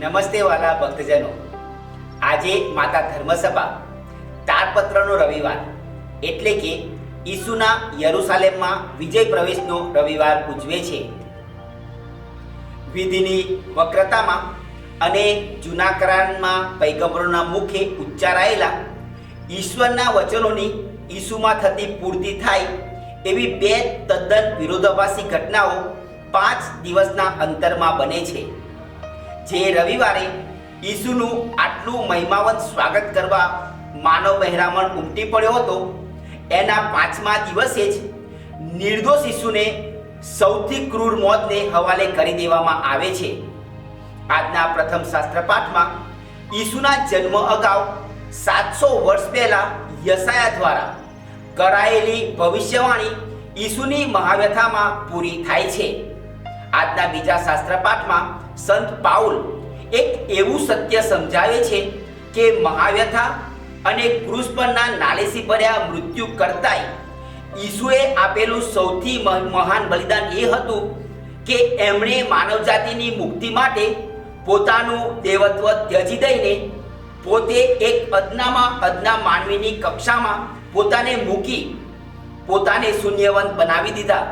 નમસ્તે વાલા ભક્તજનો. આજે માતા ધર્મસભા તારપત્રનો રવિવાર એટલે કે ઈસુના યરુસાલેમમાં વિજય પ્રવેશનો રવિવાર ઉજવે છે. વિધિની વક્રતામાં અને જૂના કરારમાં પૈગંબરોના મુખે ઉચ્ચારાયેલા ઈશ્વરના વચનોની ઈસુમાં થતી પૂર્તિ થાય એવી બે તદ્દન વિરોધાભાસી ઘટનાઓ પાંચ દિવસના અંતરમાં બને છે. જે રવિવારે ઈસુનું આટલું મહિમાવંત સ્વાગત કરવા માનવ બહેરામણ ઉમટી પડ્યો હતો, એના પાંચમા દિવસે જ નિર્દોષ ઈસુને સૌથી ક્રૂર મોતને હવાલે કરી દેવામાં આવે છે. આજના પ્રથમ શાસ્ત્ર પાઠમાં ઈસુના જન્મ અગાઉ સાતસો વર્ષ પહેલા યસાયા દ્વારા કરાયેલી ભવિષ્યવાણી ઈસુની મહાવ્યથામાં પૂરી થાય છે. આજના બીજા શાસ્ત્ર પાઠમાં સંત પાઉલ એક એવું સત્ય સમજાવે છે કે મહાવ્યથા અને ક્રુસ પરના નાલેસી ભર્યા મૃત્યુ કરતાંય ઈસુએ આપેલું સૌથી મહ- મહાન બલિદાન એ હતું કે એમણે માનવજાતિની મુક્તિ માટે પોતાનું દેવત્વ ત્યજી દઈને પોતે એક અદનામાં અદના માનવીની કક્ષામાં પોતાને મૂકી પોતાને શૂન્યવંત બનાવી દીધા.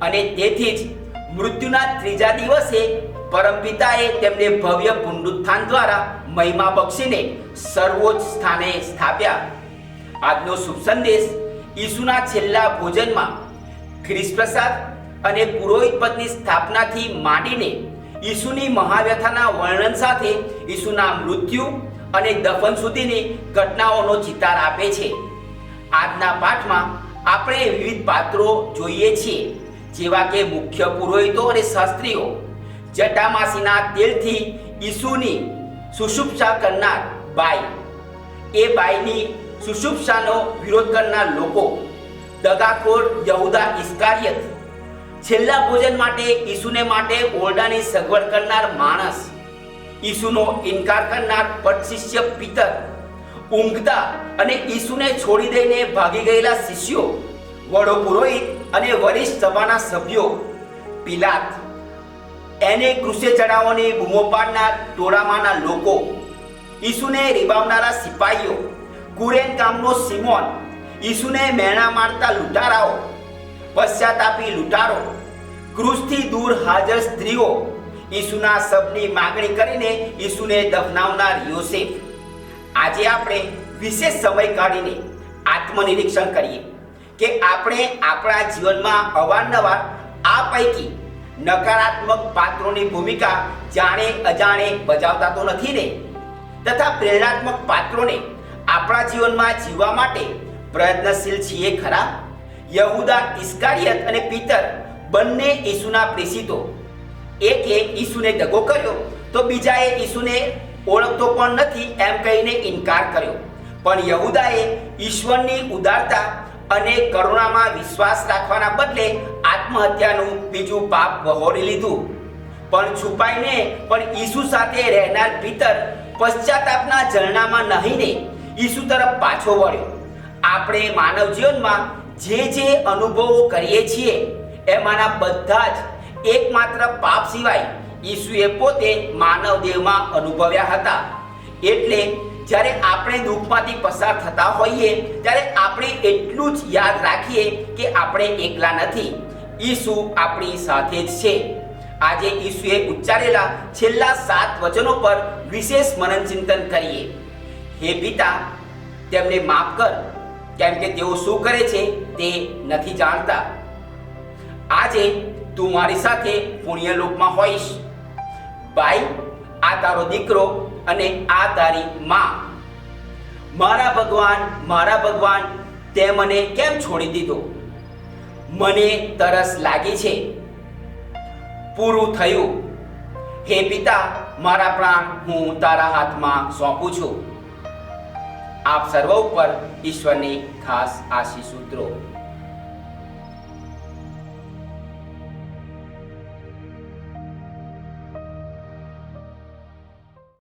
અને તેથી જ મૃત્યુના ત્રીજા દિવસે પરમપિતાએ તેમને ભવ્ય પુનરુત્થાન દ્વારા મહિમા બક્ષીને સર્વોચ્ચ સ્થાને સ્થાપ્યા. આજનો શુભ સંદેશ ઈસુના છેલ્લા ભોજનમાં ખ્રિસ્ત પ્રસાદ અને પુરોહિત પદની સ્થાપનાથી માંડીને ઈસુની મહાવ્યથાના વર્ણન સાથે ઈસુના મૃત્યુ અને દફન સુધીની ઘટનાઓનો ચિતાર આપે છે. આજના પાઠમાં આપણે વિવિધ પાત્રો જોઈએ છીએ. જેવા કે મુખ્ય પુરોહિતો અને શાસ્ત્રીઓ, જટામાસીના તેલથી ઈસુની સુષુપ્સા કરનાર બાઈ. એ બાઈની સુષુપ્સાનો વિરોધ કરનાર લોકો, દગાખોર યહુદા ઇસ્કારિયત છેલ્લા ભોજન માટે ઈસુને માટે ઓરડાની સગવડ કરનાર માણસ, ઈસુનો ઇનકાર કરનાર પટશિષ્ય પિતર, ઊંઘતા અને ઈસુને છોડી દઈને ભાગી ગયેલા શિષ્યો વડો પુરોહિત અને વરિષ્ઠ સભાના સભ્યો, પિલાત, એને કૃષે ચડાવવાની બૂમો પાડનાર ટોળામાંના લોકો, ઈસુને રીબાવનારા સિપાહીઓ, કુરેન ગામનો સિમોન, ઈસુને મેણા મારતા લૂંટારાઓ, પશ્ચાતાપી લૂંટારો ક્રુસથી દૂર હાજર સ્ત્રીઓ, ઈસુના શબની માગણી કરીને ઈસુને દફનાવનાર યોસેફ. આજે આપણે વિશેષ સમય કાઢીને આત્મનિરીક્ષણ કરીએ. કે આપણે આપણા જીવનમાં અવારનવાર આ પૈકી નકારાત્મક પાત્રોની ભૂમિકા જાણે અજાણે બજાવતા તો નથી ને? તથા પ્રેરણાત્મક પાત્રોને આપણા જીવનમાં જીવવા માટે પ્રયત્નશીલ છીએ ખરા? યહુદા ઇસ્કારિયત અને પિતર બંને ઈસુના પ્રેષિતો. એકે ઈસુને દગો કર્યો તો બીજાએ ઈસુને ઓળખતો પણ નથી એમ કહીને ઇનકાર કર્યો. પણ યહુદાએ ઈશ્વરની ઉદારતા અને કરુણામાં વિશ્વાસ રાખવાના બદલે આત્મહત્યાનું બીજું પાપ વહોરી લીધું. પણ છુપાઈને પણ ઈસુ સાથે રહેનાર પિતર પશ્ચાતાપના ઝરણામાં નહીને ઈસુ તરફ પાછો વળ્યો. આપણે માનવ જીવનમાં જે જે અનુભવો કરીએ છીએ, એમાંના બધા જ એકમાત્ર પાપ સિવાય ઈસુએ પોતે માનવ દેહમાં અનુભવ્યા હતા. એટલે જ્યારે આપણે દુઃખમાંથી પસાર થતા હોઈએ, ત્યારે આપણે એટલું જ યાદ રાખીએ કે આપણે એકલા નથી. ઈસુ આપણી સાથે જ છે. આજે ઈસુએ ઉચ્ચારેલા છેલ્લા સાત વચનો પર વિશેષ મનન ચિંતન કરીએ. હે પિતા, તેમને માફ કર, કેમ કે તેઓ શું કરે છે તે નથી જાણતા. આજે તું મારી સાથે પુણ્યલોકમાં હોઈશ. ભાઈ, આ તારો દીકરો અને આ તારી માં. મારા ભગવાન મારા ભગવાન તે મને કેમ છોડી દીધો? મને તરસ લાગી છે. પૂરું થયું. હે પિતા, મારા પ્રાણ હું તારા હાથમાં સોંપું છું. આપ સર્વ ઉપર ઈશ્વરની ખાસ આશીષ ઉતરો.